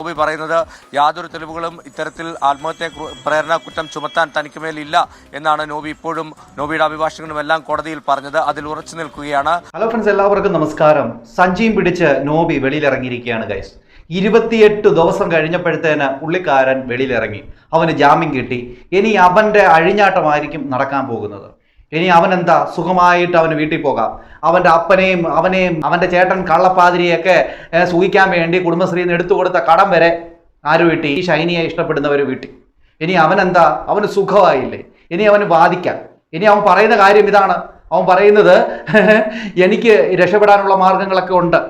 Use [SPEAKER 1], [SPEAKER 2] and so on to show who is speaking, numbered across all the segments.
[SPEAKER 1] നോബി പറയുന്നത് യാതൊരു തെളിവുകളും ഇത്തരത്തിൽ ആത്മഹത്യ പ്രേരണ കുറ്റം ചുമത്താൻ തനിക്ക് മേലില്ല എന്നാണ് നോബി ഇപ്പോഴും നോബിയുടെ അഭിഭാഷകനും എല്ലാം കോടതിയിൽ പറഞ്ഞത്. അതിൽ ഉറച്ചു നിൽക്കുകയാണ്.
[SPEAKER 2] ഹലോ ഫ്രണ്ട്സ് എല്ലാവർക്കും നമസ്കാരം. സഞ്ജയും പിടിച്ച് നോബി വെളിയിലിറങ്ങിയിരിക്കുകയാണ് ഗൈസ് ഇരുപത്തിയെട്ട് ദിവസം കഴിഞ്ഞപ്പോഴത്തേന് പുള്ളിക്കാരൻ വെളിയിലിറങ്ങി. അവന് ജാമ്യം കിട്ടി. ഇനി അവന്റെ അഴിഞ്ഞാട്ടമായിരിക്കും നടക്കാൻ പോകുന്നത്. ഇനി അവൻ എന്താ സുഖമായിട്ട് അവന് വീട്ടിൽ പോകാം. അവന്റെ അപ്പനെയും അവനെയും അവന്റെ ചേട്ടൻ കള്ളപ്പാതിരിയൊക്കെ സൂഹിക്കാൻ വേണ്ടി കുടുംബശ്രീയിൽ നിന്ന് എടുത്തു കൊടുത്ത കടം വരെ ആര് വീട്ടി? ഈ ഷൈനിയെ ഇഷ്ടപ്പെടുന്നവർ വീട്ടി. ഇനി അവൻ എന്താ അവന് സുഖമായില്ലേ? ഇനി അവന് ബാധിക്കാം ഇനി അവൻ പറയുന്ന കാര്യം ഇതാണ്. അവൻ പറയുന്നത് എനിക്ക് രക്ഷപ്പെടാനുള്ള മാർഗങ്ങളൊക്കെ ഉണ്ട്.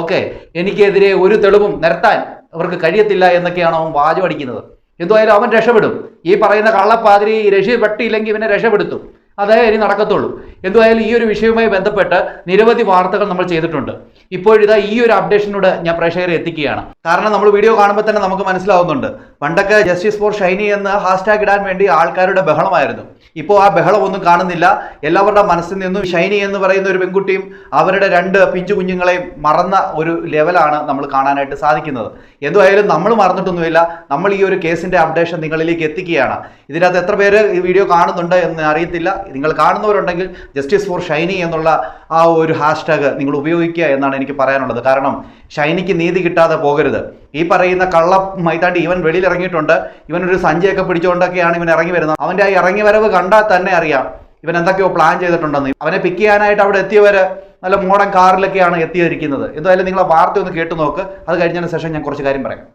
[SPEAKER 2] ഓക്കെ? എനിക്കെതിരെ ഒരു തെളിവും നിരത്താൻ അവർക്ക് കഴിയത്തില്ല എന്നൊക്കെയാണ് അവൻ വാചു അടിക്കുന്നത് എന്തായാലും അവൻ രക്ഷപ്പെടും. ഈ പറയുന്ന കള്ളപ്പാതിരി രക്ഷപ്പെട്ടില്ലെങ്കിൽ ഇവനെ രക്ഷപ്പെടുത്തും. അതേ ഇനി നടക്കത്തുള്ളൂ. എന്തുമായാലും ഈ ഒരു വിഷയവുമായി ബന്ധപ്പെട്ട് നിരവധി വാർത്തകൾ നമ്മൾ ചെയ്തിട്ടുണ്ട്. ഇപ്പോഴിതാ ഈ ഒരു അപ്ഡേഷനോട് ഞാൻ പ്രേക്ഷകരെ എത്തിക്കുകയാണ്. കാരണം നമ്മൾ വീഡിയോ കാണുമ്പോൾ തന്നെ നമുക്ക് മനസ്സിലാവുന്നുണ്ട്. പണ്ടൊക്കെ ജസ്റ്റിസ് ഫോർ ഷൈനി എന്ന് ഹാഷ്ടാഗ് ഇടാൻ വേണ്ടി ആൾക്കാരുടെ ബഹളമായിരുന്നു. ഇപ്പോൾ ആ ബഹളം ഒന്നും കാണുന്നില്ല. എല്ലാവരുടെ മനസ്സിൽ നിന്നും ഷൈനി എന്ന് പറയുന്ന ഒരു പെൺകുട്ടിയും അവരുടെ രണ്ട് പിഞ്ചു കുഞ്ഞുങ്ങളെയും മറന്ന ഒരു ലെവലാണ് നമ്മൾ കാണാനായിട്ട് സാധിക്കുന്നത്. എന്തുവായാലും നമ്മൾ മറന്നിട്ടൊന്നുമില്ല. നമ്മൾ ഈ ഒരു കേസിന്റെ അപ്ഡേഷൻ നിങ്ങളിലേക്ക് എത്തിക്കുകയാണ്. ഇതിനകത്ത് എത്ര പേര് ഈ വീഡിയോ കാണുന്നുണ്ട് എന്ന് അറിയത്തില്ല. നിങ്ങൾ കാണുന്നവരുണ്ടെങ്കിൽ ജസ്റ്റിസ് ഫോർ ഷൈനി എന്നുള്ള ആ ഒരു ഹാഷ്ടാഗ് നിങ്ങൾ ഉപയോഗിക്കുക എന്നാണ് എനിക്ക് പറയാനുള്ളത്. കാരണം ഷൈനിക്ക് നീതി കിട്ടാതെ പോകരുത്. ഈ പറയുന്ന കള്ള മൈതാണ്ടി ഇവൻ വെളിയിൽ ഇറങ്ങിയിട്ടുണ്ട്. ഇവൻ ഒരു സഞ്ചിയൊക്കെ പിടിച്ചുകൊണ്ടൊക്കെയാണ് ഇവൻ ഇറങ്ങി വരുന്നത്. അവന്റെ ആ ഇറങ്ങി വരവ് കണ്ടാൽ തന്നെ അറിയാം ഇവൻ എന്തൊക്കെയോ പ്ലാൻ ചെയ്തിട്ടുണ്ടെന്ന്. അവനെ പിക്ക് ചെയ്യാനായിട്ട് അവിടെ എത്തിയവര് നല്ല മോഡൻ കാറിലൊക്കെയാണ് എത്തിയിരിക്കുന്നത്. എന്തായാലും നിങ്ങൾ ആ വാർത്ത ഒന്ന് കേട്ടു നോക്ക്. അത് കഴിഞ്ഞതിന് ശേഷം ഞാൻ കുറച്ച് കാര്യം പറയാം.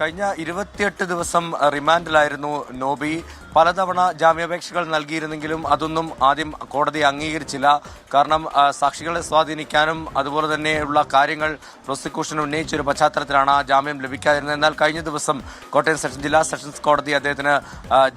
[SPEAKER 1] കഴിഞ്ഞ ഇരുപത്തിയെട്ട് ദിവസം റിമാൻഡിലായിരുന്നു നോബി. പലതവണ ജാമ്യാപേക്ഷകൾ നൽകിയിരുന്നെങ്കിലും അതൊന്നും ആദ്യം കോടതി അംഗീകരിച്ചില്ല. കാരണം സാക്ഷികളെ സ്വാധീനിക്കാനും അതുപോലെ തന്നെയുള്ള കാര്യങ്ങൾ പ്രോസിക്യൂഷൻ ഉന്നയിച്ച ഒരു പശ്ചാത്തലത്തിലാണ് ആ ജാമ്യം ലഭിക്കാതിരുന്നത്. എന്നാൽ കഴിഞ്ഞ ദിവസം കോട്ടയം സെഷൻ ജില്ലാ സെഷൻസ് കോടതി അദ്ദേഹത്തിന്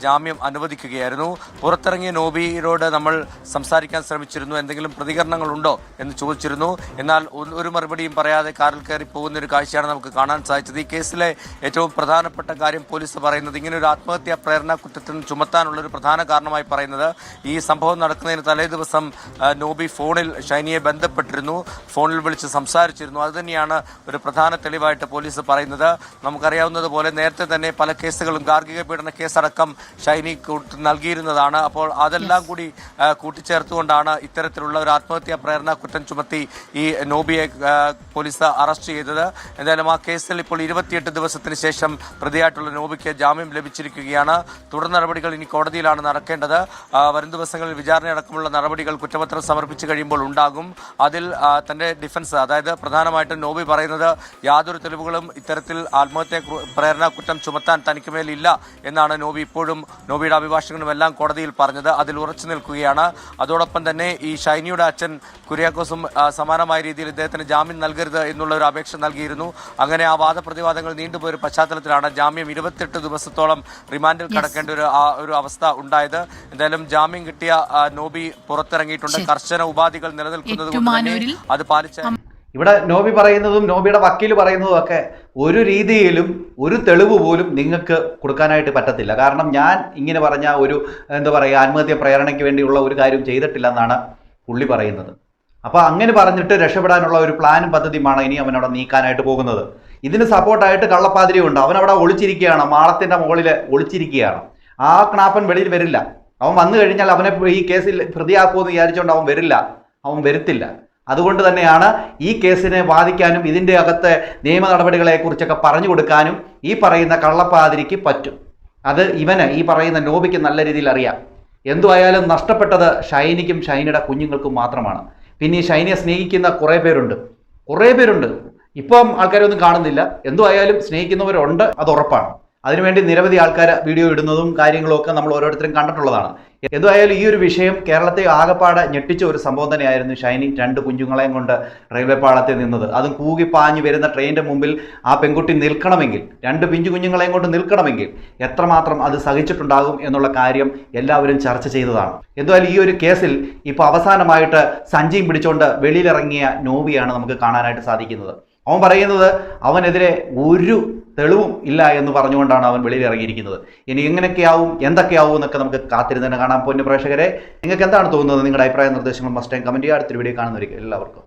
[SPEAKER 1] ജാമ്യം അനുവദിക്കുകയായിരുന്നു. പുറത്തിറങ്ങിയ നോബിയോട് നമ്മൾ സംസാരിക്കാൻ ശ്രമിച്ചിരുന്നു. എന്തെങ്കിലും പ്രതികരണങ്ങളുണ്ടോ എന്ന് ചോദിച്ചിരുന്നു. എന്നാൽ ഒരു മറുപടിയും പറയാതെ കാറിൽ കയറി പോകുന്ന ഒരു കാഴ്ചയാണ് നമുക്ക് കാണാൻ സാധിച്ചത്. ഈ കേസിലെ ഏറ്റവും പ്രധാനപ്പെട്ട കാര്യം പോലീസ് പറയുന്നത് ഇങ്ങനെ ഒരു ആത്മഹത്യാ പ്രേരണ കുറ്റത്തിന് ചുമത്താനുള്ള ഒരു പ്രധാന കാരണമായി പറയുന്നത് ഈ സംഭവം നടക്കുന്നതിന് തലേ ദിവസം നോബി ഫോണിൽ ഷൈനിയെ ബന്ധപ്പെട്ടിരുന്നു. ഫോണിൽ വിളിച്ച് സംസാരിച്ചിരുന്നു. അതുതന്നെയാണ് ഒരു പ്രധാന തെളിവായിട്ട് പോലീസ് പറയുന്നത്. നമുക്കറിയാവുന്നതുപോലെ നേരത്തെ തന്നെ പല കേസുകളും ഗാർഹിക പീഡന കേസടക്കം ഷൈനി നൽകിയിരുന്നതാണ്. അപ്പോൾ അതെല്ലാം കൂടി കൂട്ടിച്ചേർത്തുകൊണ്ടാണ് ഇത്തരത്തിലുള്ള ഒരു ആത്മഹത്യാ പ്രേരണ കുറ്റം ചുമത്തി ഈ നോബിയെ പോലീസ് അറസ്റ്റ് ചെയ്തത്. എന്തായാലും ആ കേസിൽ ഇപ്പോൾ ഇരുപത്തിയെട്ട് ദിവസത്തിന് ശേഷം പ്രതിയായിട്ടുള്ള നോബിക്ക് ജാമ്യം ലഭിച്ചിരിക്കുകയാണ്. തുടർ നടപടികൾ ഇനി കോടതിയിലാണ് നടക്കേണ്ടത്. വരും ദിവസങ്ങളിൽ വിചാരണ അടക്കമുള്ള നടപടികൾ കുറ്റപത്രം സമർപ്പിച്ചു കഴിയുമ്പോൾ ഉണ്ടാകും. അതിൽ തന്റെ ഡിഫൻസ് അതായത് പ്രധാനമായിട്ടും നോബി പറയുന്നത് യാതൊരു തെളിവുകളും ഇത്തരത്തിൽ ആത്മഹത്യ പ്രേരണ കുറ്റം ചുമത്താൻ തനിക്ക് മേലില്ല എന്നാണ് നോബി ഇപ്പോഴും നോബിയുടെ അഭിഭാഷകനും എല്ലാം കോടതിയിൽ പറഞ്ഞത്. അതിൽ ഉറച്ചു നിൽക്കുകയാണ്. അതോടൊപ്പം തന്നെ ഈ ഷൈനിയുടെ അച്ഛൻ കുര്യാക്കോസും സമാനമായ രീതിയിൽ ഇദ്ദേഹത്തിന് ജാമ്യം നൽകരുത് എന്നുള്ള ഒരു അപേക്ഷ നൽകിയിരുന്നു. അങ്ങനെ ആ വാദപ്രതിവാദങ്ങൾ നീണ്ടുപോയ ഒരു പശ്ചാത്തലത്തിലാണ് ജാമ്യം ഇരുപത്തെട്ട് ദിവസത്തോളം റിമാൻഡിൽ കടക്കേണ്ട ഒരു ആ ഒരു അവസ്ഥ ഉണ്ടായത്. എന്തായാലും ജാമ്യം കിട്ടിയ നോബി പുറത്തിറങ്ങിയിട്ടുണ്ട്. കർശന ഉപാധികൾ നിലനിൽക്കുന്നത് കൊണ്ട് തന്നെ അത് പാലിച്ച
[SPEAKER 2] ഇവിടെ നോബി പറയുന്നതും നോബിയുടെ വക്കീൽ പറയുന്നതും ഒക്കെ ഒരു രീതിയിലും ഒരു തെളിവ് പോലും നിങ്ങൾക്ക് കൊടുക്കാനായിട്ട് പറ്റത്തില്ല. കാരണം ഞാൻ ഇങ്ങനെ പറഞ്ഞ ഒരു എന്താ പറയുക ആത്മഹത്യ പ്രേരണയ്ക്ക് വേണ്ടിയുള്ള ഒരു കാര്യം ചെയ്തിട്ടില്ല എന്നാണ് പുള്ളി പറയുന്നത്. അപ്പോൾ അങ്ങനെ പറഞ്ഞിട്ട് രക്ഷപ്പെടാനുള്ള ഒരു പ്ലാനും പദ്ധതിയുമാണ് ഇനി അവനവിടെ നീക്കാനായിട്ട് പോകുന്നത്. ഇതിന് സപ്പോർട്ടായിട്ട് കള്ളപ്പാതിരിയുണ്ട്. അവനവിടെ അവിടെ ഒളിച്ചിരിക്കുകയാണ്. മാളത്തിന്റെ മുകളിൽ ഒളിച്ചിരിക്കുകയാണ്. ആ ക്ണാപ്പൻ വെളിയിൽ വരില്ല. അവൻ വന്നു കഴിഞ്ഞാൽ അവനെ ഈ കേസിൽ പ്രതിയാക്കുമെന്ന് വിചാരിച്ചുകൊണ്ട് അവൻ വരില്ല. അവൻ വരുത്തില്ല. അതുകൊണ്ട് തന്നെയാണ് ഈ കേസിനെ ബാധിക്കാനും ഇതിന്റെ അകത്തെ നിയമ നടപടികളെക്കുറിച്ചൊക്കെ പറഞ്ഞു കൊടുക്കാനും ഈ പറയുന്ന കള്ളപ്പാതിരിക്ക് പറ്റും. അത് ഇവന് ഈ പറയുന്ന നോബിക്ക് നല്ല രീതിയിൽ അറിയാം. എന്തുവായാലും നഷ്ടപ്പെട്ടത് ഷൈനിക്കും ഷൈനിയുടെ കുഞ്ഞുങ്ങൾക്കും മാത്രമാണ്. പിന്നെ ഈ ഷൈനിയെ സ്നേഹിക്കുന്ന കുറേ പേരുണ്ട്. കുറേ പേരുണ്ട്. ഇപ്പം ആൾക്കാരൊന്നും കാണുന്നില്ല. എന്തുവായാലും സ്നേഹിക്കുന്നവരുണ്ട്. അത് ഉറപ്പാണ്. അതിനുവേണ്ടി നിരവധി ആൾക്കാർ വീഡിയോ ഇടുന്നതും കാര്യങ്ങളും ഒക്കെ നമ്മൾ ഓരോരുത്തരും കണ്ടിട്ടുള്ളതാണ്. എന്തായാലും ഈ ഒരു വിഷയം കേരളത്തെ ആകപ്പാടെ ഞെട്ടിച്ച ഒരു സംഭവം തന്നെയായിരുന്നു ഷൈനി രണ്ട് കുഞ്ഞുങ്ങളെയും കൊണ്ട് റെയിൽവേ പാളത്തിൽ നിന്നത്. അതും കൂകി പാഞ്ഞു വരുന്ന ട്രെയിനിന്റെ മുമ്പിൽ ആ പെൺകുട്ടി നിൽക്കണമെങ്കിൽ രണ്ട് പിഞ്ചു കുഞ്ഞുങ്ങളെയും കൊണ്ട് നിൽക്കണമെങ്കിൽ എത്രമാത്രം അത് സഹിച്ചിട്ടുണ്ടാകും എന്നുള്ള കാര്യം എല്ലാവരും ചർച്ച ചെയ്തതാണ്. എന്തായാലും ഈ ഒരു കേസിൽ ഇപ്പോൾ അവസാനമായിട്ട് സഞ്ജയും പിടിച്ചുകൊണ്ട് വെളിയിലിറങ്ങിയ നോവിയാണ് നമുക്ക് കാണാനായിട്ട് സാധിക്കുന്നത്. അവൻ പറയുന്നത് അവനെതിരെ ഒരു തെളിവും ഇല്ല എന്ന് പറഞ്ഞുകൊണ്ടാണ് അവൻ വെളിയിൽ ഇറങ്ങിയിരിക്കുന്നത്. ഇനി എങ്ങനെയൊക്കെയാവും എന്തൊക്കെയാവും എന്നൊക്കെ നമുക്ക് കാത്തിരുന്ന് തന്നെ കാണാൻ പൊന്നു പ്രേക്ഷകരെ. നിങ്ങൾക്ക് എന്താണ് തോന്നുന്നത്? നിങ്ങളുടെ അഭിപ്രായ നിർദ്ദേശങ്ങൾ മസ്റ്റ് ടൈം കമന്റ് ചെയ്യുക അടുത്തൊരു വീഡിയോ കാണുന്നവരിക്കും എല്ലാവർക്കും.